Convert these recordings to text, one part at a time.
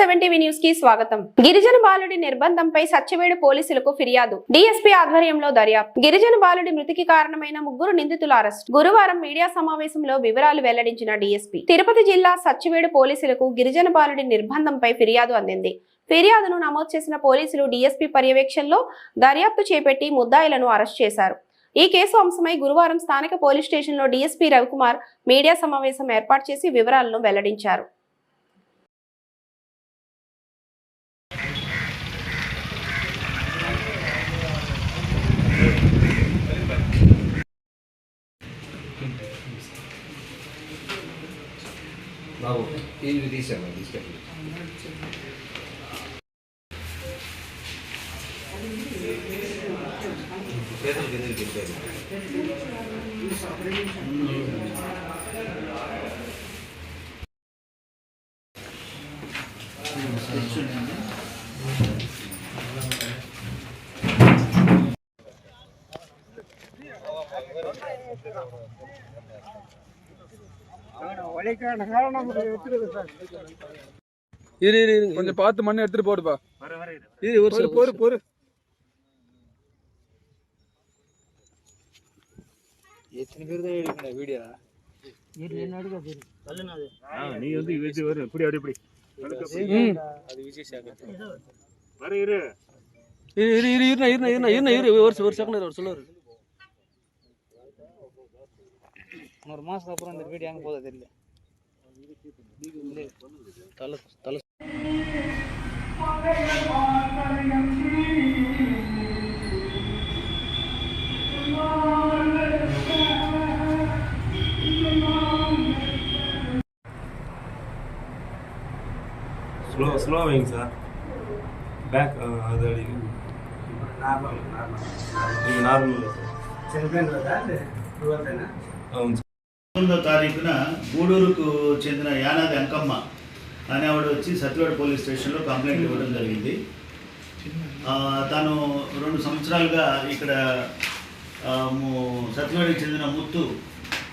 Seven TV న్యూస్కి స్వాగతం. గిరిజన బాలుడి నిర్బంధంపై సత్యవేడు పోలీసులకు ఫిర్యాదు. డిఎస్పీ ఆధ్వర్యంలో దర్యాప్తు. గిరిజన బాలుడి మృతికి కారణమైన ముగ్గురు నిందితుల అరెస్ట్. గురువారం మీడియా సమావేశంలో వివరాలు వెల్లడించిన డిఎస్పీ తిరుపతి జిల్లా సత్యవేడు పోలీసులకు గిరిజన బాలుడి నిర్బంధంపై ఫిర్యాదు అందింది. ఫిర్యాదును నమోదు చేసిన పోలీసులు డిఎస్పీ పర్యవేక్షణలో దర్యాప్తు చేపట్టి ముద్దాయిలను అరెస్ట్ చేశారు. ఈ కేసు అంశమై గురువారం స్థానిక పోలీస్ స్టేషన్లో డీఎస్పీ రవికుమార్ మీడియా సమావేశం ఏర్పాటు చేసి వివరాలను వెల్లడించారు. బాబు ఇది తీసాము తీసుకెళ్ళి చేతులు కిందకి తిప్పారు இரு இரு. கொஞ்சம் பார்த்து மண்ணை எடுத்துட்டு போடுப்பா. இரு ஒரு சில பொறு பொறு எத்தனை பேர் தான் எடுக்கணும் வீடியோ? நீ வந்து இது வரும் இப்படி அப்படி இப்படி. ம். அது விஜய் சேகர் வர இரு. இரு இரு இரு இருண்ணா இருண்ணா இருண்ணா இரு. ஒரு ஒரு செகண்ட் ஒரு சொல்லுவாரு ஒரு மாசத்துக்கு அப்புறம் இந்த வீடியோ எங்க போதோ தெரியல தலை தலை ஸ்லோ ஸ்லோ வைங்க சார் பேக் அது அடி இது நார்மல் சார் అవును సార్ తొమ్మిదో తారీఖున గూడూరుకు చెందిన యానాది అంకమ్మ అనే ఆవిడ వచ్చి సత్యవాడ పోలీస్ స్టేషన్లో కంప్లైంట్ ఇవ్వడం జరిగింది. తను రెండు సంవత్సరాలుగా ఇక్కడ ఆ, సత్యవాడకి చెందిన ముత్తు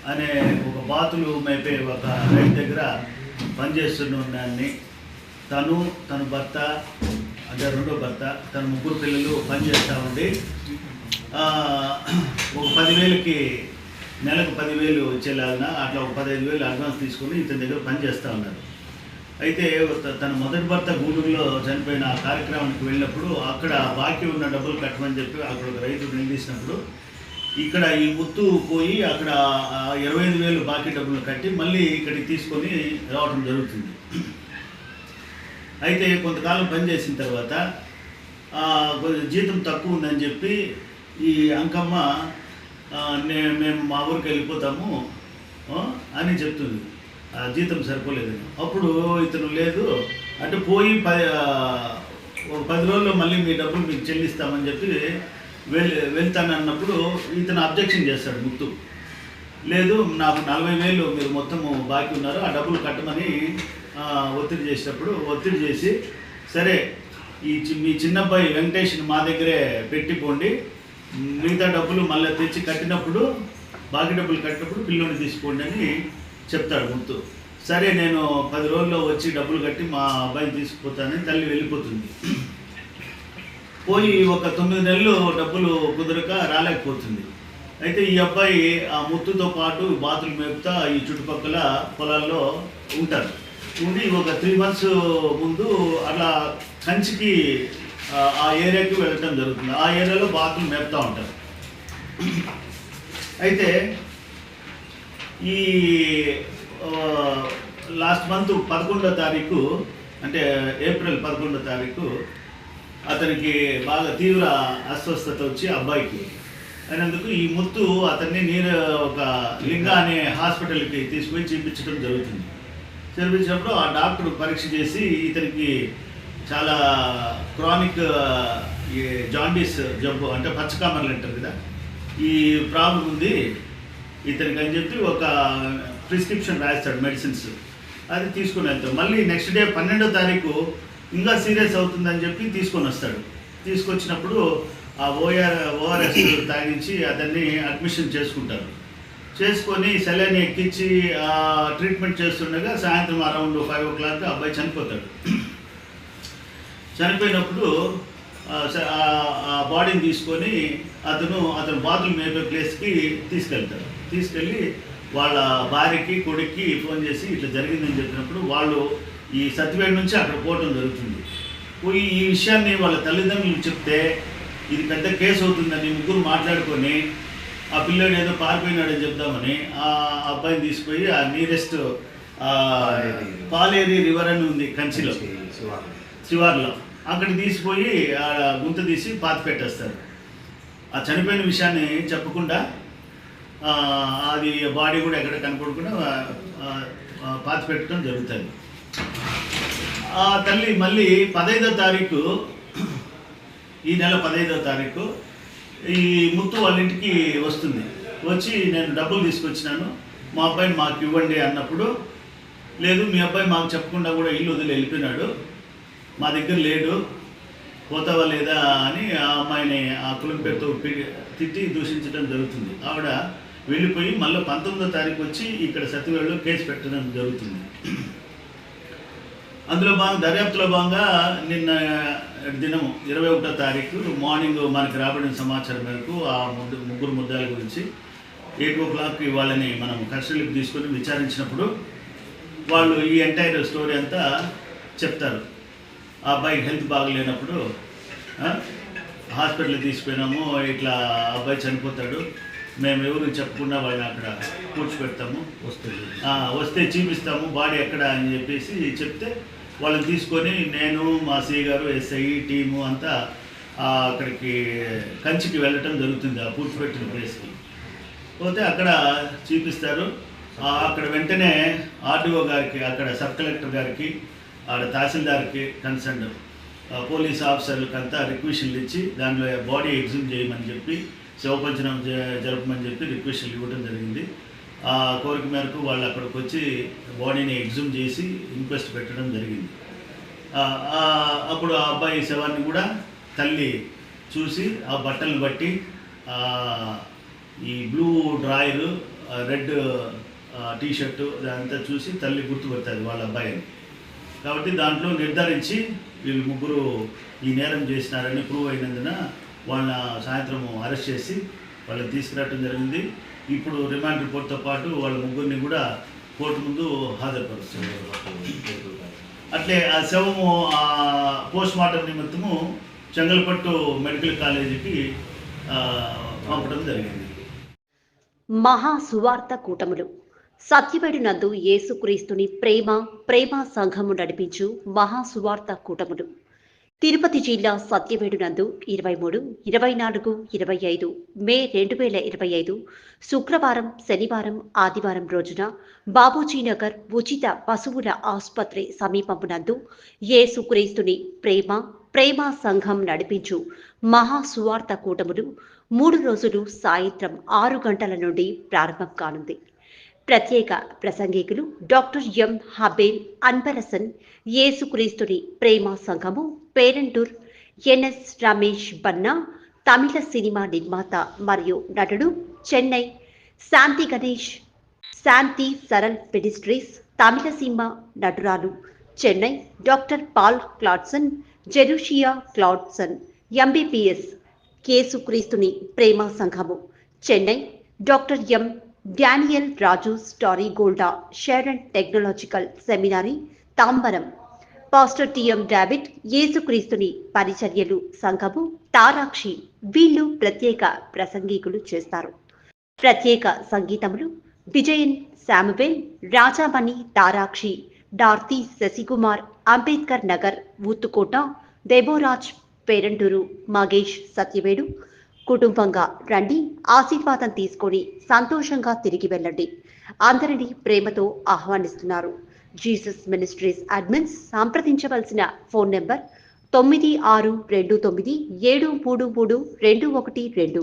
అనే ఒక బాతులు మేపే ఒక రైతు దగ్గర పనిచేస్తున్నాన్ని తను తన భర్త అంటే రెండో భర్త తన ముగ్గురు పిల్లలు పనిచేస్తూ ఉండి ఒక పదివేలకి నెలకు పదివేలు వచ్చేలాగా అట్లా ఒక పదహైదు వేలు అడ్వాన్స్ తీసుకొని ఇతని దగ్గర పనిచేస్తూ ఉన్నారు. అయితే తన మొదటి భర్త గూడూరులో చనిపోయిన ఆ కార్యక్రమానికి వెళ్ళినప్పుడు అక్కడ బాకీ ఉన్న డబ్బులు కట్టమని చెప్పి అక్కడ ఒక రైతు నిలదీసినప్పుడు ఇక్కడ ఈ ముత్తు పోయి అక్కడ ఇరవై ఐదు వేలు బాకీ డబ్బులు కట్టి మళ్ళీ ఇక్కడికి తీసుకొని రావడం జరుగుతుంది. అయితే కొంతకాలం పనిచేసిన తర్వాత జీతం తక్కువ ఉందని చెప్పి ఈ అంకమ్మ మేము మా ఊరికి వెళ్ళిపోతాము అని చెప్తుంది. ఆ, జీతం సరిపోలేదని అప్పుడు ఇతను లేదు. అంటే పోయి పది పది రోజుల్లో మళ్ళీ మీ డబ్బులు మీకు చెల్లిస్తామని చెప్పి వెళ్ వెళ్తాను అన్నప్పుడు ఇతను అబ్జెక్షన్ చేస్తాడు ముత్తు. లేదు నాకు నలభై వేలు మీరు మొత్తము బాకీ ఉన్నారు ఆ డబ్బులు కట్టమని ఒత్తిడి చేసేటప్పుడు ఒత్తిడి చేసి సరే ఈ మీ చిన్నబ్బాయి వెంకటేష్ని మా దగ్గరే పెట్టిపోండి మిగతా డబ్బులు మళ్ళీ తెచ్చి కట్టినప్పుడు బాకీ డబ్బులు కట్టినప్పుడు పిల్లోని తీసుకోండి అని చెప్తాడు గుర్తు. సరే నేను పది రోజుల్లో వచ్చి డబ్బులు కట్టి మా అబ్బాయిని తీసుకుపోతానని తల్లి వెళ్ళిపోతుంది. పోయి ఒక తొమ్మిది నెలలు డబ్బులు కుదరక రాలేకపోతుంది. అయితే ఈ అబ్బాయి ఆ ముత్తుతో పాటు బాతులు మేపుతా ఈ చుట్టుపక్కల పొలాల్లో ఉంటారు. ఉండి ఒక త్రీ మంత్స్ ముందు అలా కంచికి ఆ, ఏరియాకి వెళ్ళటం జరుగుతుంది. ఆ ఏరియాలో బాతులు మేపుతూ ఉంటారు. అయితే ఈ లాస్ట్ మంత్ పదకొండో తారీఖు అంటే ఏప్రిల్ పదకొండో తారీఖు అతనికి బాగా తీవ్ర అస్వస్థత వచ్చి అబ్బాయికి. అయినందుకు ఈ ముత్తు అతన్ని నీరు ఒక లింగా అనే హాస్పిటల్కి తీసుకుపోయి చూపించడం జరుగుతుంది. చూపించినప్పుడు ఆ డాక్టర్ పరీక్ష చేసి ఇతనికి చాలా క్రానిక్ uh, ఈ జాండీస్ జబ్బు అంటే పచ్చకామర్లు అంటారు కదా. ఈ ప్రాబ్లం ఉంది. ఇతనికి అని చెప్పి ఒక ప్రిస్క్రిప్షన్ రాస్తాడు మెడిసిన్స్ అది తీసుకొని వెళ్తాడు. మళ్ళీ నెక్స్ట్ డే పన్నెండో తారీఖు ఇంకా సీరియస్ అవుతుందని చెప్పి తీసుకొని వస్తాడు. తీసుకొచ్చినప్పుడు ఆ ఓఆర్ ఓఆర్ఎస్ తాగించి అతన్ని అడ్మిషన్ చేసుకుంటారు. చేసుకొని సెలైన్ ఎక్కించి ట్రీట్మెంట్ చేస్తుండగా సాయంత్రం అరౌండ్ ఫైవ్ ఓ క్లాక్ అబ్బాయి చనిపోతాడు. చనిపోయినప్పుడు ఆ, బాడీని తీసుకొని అతను అతను బాతులు మేపే ప్లేస్కి తీసుకెళ్తాడు. తీసుకెళ్ళి వాళ్ళ భార్యకి కొడుక్కి ఫోన్ చేసి ఇట్లా జరిగిందని చెప్పినప్పుడు వాళ్ళు ఈ సత్యవేడి నుంచి అక్కడ పోవటం జరుగుతుంది. పోయి ఈ విషయాన్ని వాళ్ళ తల్లిదండ్రులకు చెప్తే ఇది పెద్ద కేసు అవుతుందని ముగ్గురు మాట్లాడుకొని ఆ పిల్లోడు ఏదో పారిపోయినాడని చెప్దామని ఆ అబ్బాయిని తీసుకుపోయి ఆ నియరెస్ట్ పాలేరి రివర్ అని ఉంది కంచిలో. శివారు. శివార్లో. అక్కడికి తీసిపోయి ఆడ గుంత తీసి పాతి పెట్టేస్తారు. ఆ చనిపోయిన విషయాన్ని చెప్పకుండా అది బాడీ కూడా ఎక్కడ కనపడకుండా పాతి పెట్టడం జరుగుతుంది. ఆ తల్లి మళ్ళీ పదహైదో తారీఖు ఈ నెల పదహైదో తారీఖు ఈ ముత్తు వాళ్ళ ఇంటికి వస్తుంది. వచ్చి నేను డబ్బులు తీసుకొచ్చినాను మా అబ్బాయిని మాకు ఇవ్వండి అన్నప్పుడు లేదు మీ అబ్బాయి మాకు చెప్పకుండా కూడా ఇల్లు వదిలి వెళ్ళిపోయినాడు. మా దగ్గర లేడు పోతావా లేదా అని ఆ అమ్మాయిని ఆ కులం పేరుతో పి- తిట్టి దూషించడం జరుగుతుంది. ఆవిడ వెళ్ళిపోయి మళ్ళీ పంతొమ్మిదో తారీఖు వచ్చి ఇక్కడ సత్యవేడులో కేసు పెట్టడం జరుగుతుంది. అందులో భాగంగా దర్యాప్తులో భాగంగా నిన్న దినం ఇరవై ఒకటో తారీఖు మార్నింగ్ మనకి రాబడిన సమాచారం మేరకు ఆ ముద్దు ముగ్గురు ముద్దాల గురించి ఎయిట్ ఓ క్లాక్కి వాళ్ళని మనం కస్టడీకి తీసుకొని విచారించినప్పుడు వాళ్ళు ఈ ఎంటైర్ స్టోరీ అంతా చెప్తారు. ఆ అబ్బాయికి హెల్త్ బాగలేనప్పుడు హాస్పిటల్ హాస్పిటల్కి తీసుకుపోయినాము ఇట్లా ఆ అబ్బాయి చనిపోతాడు మేము ఎవరు చెప్పకుండా వాళ్ళని అక్కడ కూర్చోబెడతాము. వస్తుంది వస్తే చూపిస్తాము బాడీ ఎక్కడ అని చెప్పేసి చెప్తే వాళ్ళని తీసుకొని నేను మా సి గారు ఎస్ఐ టీము అంతా అక్కడికి కంచికి వెళ్ళటం జరుగుతుంది ఆ పూడ్చిపెట్టిన ప్లేస్కి. పోతే అక్కడ చూపిస్తారు. అక్కడ వెంటనే ఆర్డీఓ గారికి అక్కడ సబ్ కలెక్టర్ గారికి ఆడ తహసీల్దార్కి కన్సర్న్ పోలీస్ ఆఫీసర్లకు అంతా రిక్వెషన్లు ఇచ్చి దానిలో బాడీ ఎగ్జిమ్ చేయమని చెప్పి శవపంచనం జ- జరపమని చెప్పి రిక్వెషన్లు ఇవ్వడం జరిగింది. ఆ కోరిక మేరకు వాళ్ళు అక్కడికి వచ్చి బాడీని ఎగ్జూమ్ చేసి ఇంక్వెస్ట్ పెట్టడం జరిగింది. అప్పుడు ఆ అబ్బాయి శవాన్ని కూడా తల్లి చూసి ఆ బట్టలను బట్టి ఈ blue drawer red T shirt అదంతా చూసి తల్లి గుర్తుపడుతుంది వాళ్ళ అబ్బాయిని కాబట్టి దాంట్లో నిర్ధారించి వీళ్ళు ముగ్గురు ఈ నేరం చేసినారని ప్రూవ్ అయినందున వాళ్ళ సాయంత్రం అరెస్ట్ చేసి వాళ్ళని తీసుకురావడం జరిగింది. ఇప్పుడు రిమాండ్ రిపోర్ట్తో పాటు వాళ్ళ ముగ్గురిని కూడా కోర్టు ముందు హాజరుపరుస్తున్నారు. అట్లే ఆ శవము పోస్ట్ మార్టం నిమిత్తము చెంగల్పట్టు మెడికల్ కాలేజీకి పంపడం జరిగింది. మహా సువార్త కూటములు. సత్యవేడు నందు యేసుక్రీస్తుని ప్రేమ ప్రేమ సంఘము నడిపించు మహాసువార్త కూటములు. తిరుపతి జిల్లా సత్యవేడు నందు ఇరవై మూడు ఇరవై నాలుగు ఇరవై ఐదు మే రెండు వేల ఇరవై ఐదు శుక్రవారం శనివారం ఆదివారం రోజున బాబూజీనగర్ ఉచిత పశువుల ఆసుపత్రి సమీపమునందు యేసుక్రీస్తుని ప్రేమ ప్రేమ సంఘం నడిపించు మహాసువార్త కూటములు మూడు రోజులు సాయంత్రం ఆరు గంటల నుండి ప్రారంభం కానుంది. ప్రత్యేక ప్రసంగికులు డాక్టర్ ఎం. హబేల్ అన్బరసన్ యేసుక్రీస్తుని ప్రేమ సంఘము పేరంటూర్ ఎన్ఎస్ రమేష్ బన్నా తమిళ సినిమా నిర్మాత మరియు నటుడు చెన్నై శాంతి గణేష్ శాంతి సరల్ పెడిస్ట్రీస్ తమిళ cinema నటురాలు Chennai doctor Paul Claudson Jerusha Claudson MBPS కేసుక్రీస్తుని ప్రేమ సంఘము Chennai doctor M. Daniel Raju starry గోల్డా share and technological seminary Tambaram. Pastor T M David యేసుక్రీస్తుని పరిచర్యలు సంఘము తారాక్షి వీళ్ళు ప్రత్యేక ప్రసంగికులు చేస్తారు. ప్రత్యేక సంగీతములు విజయన్ శామువేల్ రాజామణి తారాక్షి డార్తి శశికుమార్ అంబేద్కర్ నగర్ ఊత్తుకోట దేబోరాజ్ పేరంటూరు మగేష్ సత్యవేడు కుటుంబంగా రండి ఆశీర్వాదం తీసుకొని సంతోషంగా తిరిగి వెళ్ళండి. అందరినీ ప్రేమతో ఆహ్వానిస్తున్నారు. జీసస్ మినిస్ట్రీస్ అడ్మిన్స్ సంప్రదించవలసిన ఫోన్ నెంబర్ తొమ్మిది ఆరు రెండు తొమ్మిది ఏడు మూడు మూడు రెండు ఒకటి రెండు.